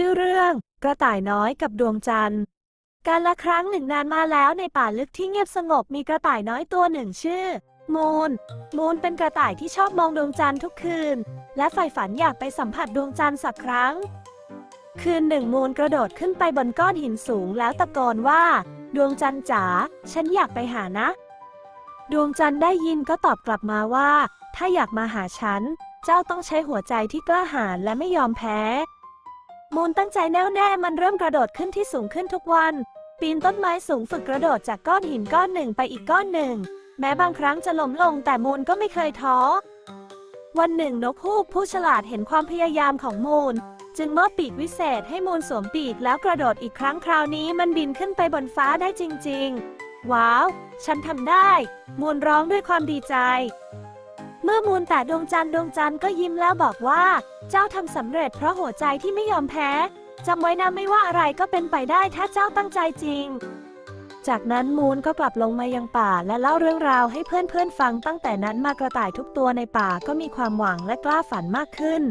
ชื่อเรื่อง กระต่ายน้อยกับดวงจันทร์ การละครั้งหนึ่งนานมาแล้วในป่าลึกที่เงียบสงบมีกระต่ายน้อยตัวหนึ่งชื่อ มูน มูนเป็นกระต่ายที่ชอบมองดวงจันทร์ทุกคืน และใฝ่ฝันอยากไปสัมผัสดวงจันทร์สักครั้ง คืนหนึ่งมูนกระโดดขึ้นไปบนก้อนหินสูงแล้วตะโกนว่า ดวงจันทร์จ๋าฉันอยากไปหานะ ดวงจันทร์ได้ยินก็ตอบกลับมาว่า ถ้าอยากมาหาฉัน เจ้าต้องใช้หัวใจที่กล้าหาญและไม่ยอมแพ้ มูนตั้งใจแน่วแน่มันเริ่มกระโดดขึ้นที่สูงขึ้นทุกวัน ปีนต้นไม้สูงฝึกกระโดดจากก้อนหินก้อนหนึ่งไปอีกก้อนหนึ่ง แม้บางครั้งจะล้มลงแต่มูนก็ไม่เคยท้อ วันหนึ่งนกฮูกผู้ฉลาดเห็นความพยายามของมูนจึงมอบปีกวิเศษให้มูนสวมปีกแล้วกระโดดอีกครั้งคราวนี้มันบินขึ้นไปบนฟ้าได้จริง ๆ ว้าว ฉันทำได้ มูนร้องด้วยความดีใจ เมื่อมูนแต่ดวงจันทร์ดวงจันทร์ก็ยิ้มแล้วบอกว่า เจ้าทำสำเร็จเพราะหัวใจที่ไม่ยอมแพ้จำไว้นะไม่ว่าอะไรก็เป็นไปได้ถ้าเจ้าตั้งใจจริง จากนั้นมูนก็กลับลงมายังป่าและเล่าเรื่องราวให้เพื่อนๆฟังตั้งแต่นั้นมากระต่ายทุกตัวในป่าก็มีความหวังและกล้าฝันมากขึ้น